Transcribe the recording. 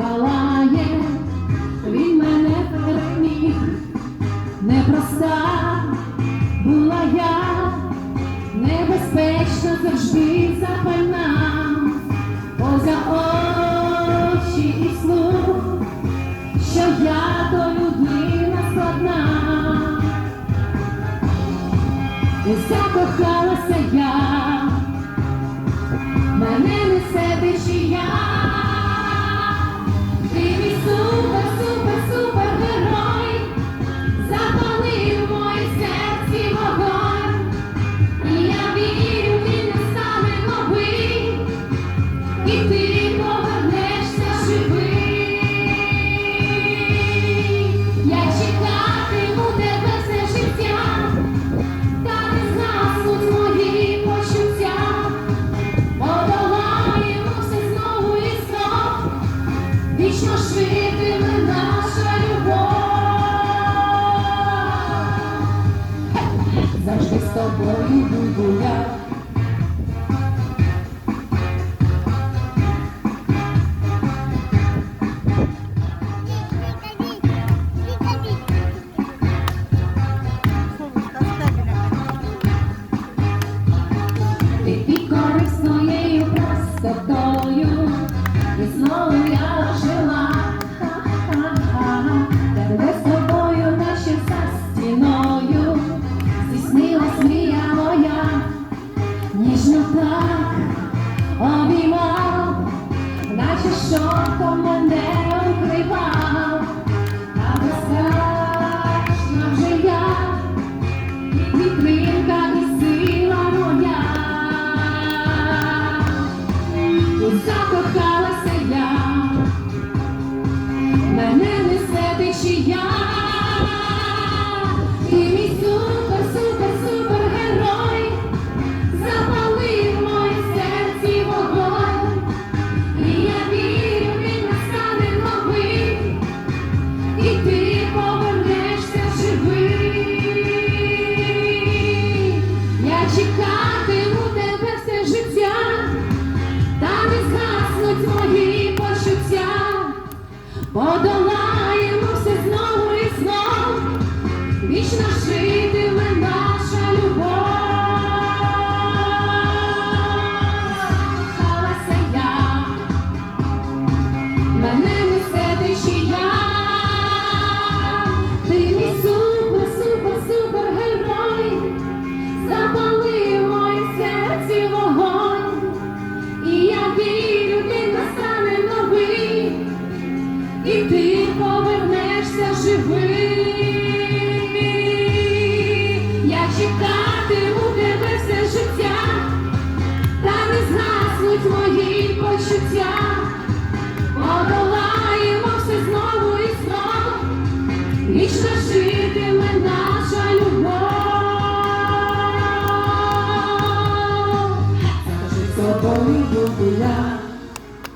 палає, він мене переміг, непроста була я, небезпечна завжди запальна, поза очі і слух, що я до людина складна, і закохалася я, мене несе дичія. Завжди з тобою буду я. Ти піка обіймав, наче шоком мене. чекати тебе все життя, та не згаснуть мої почуття.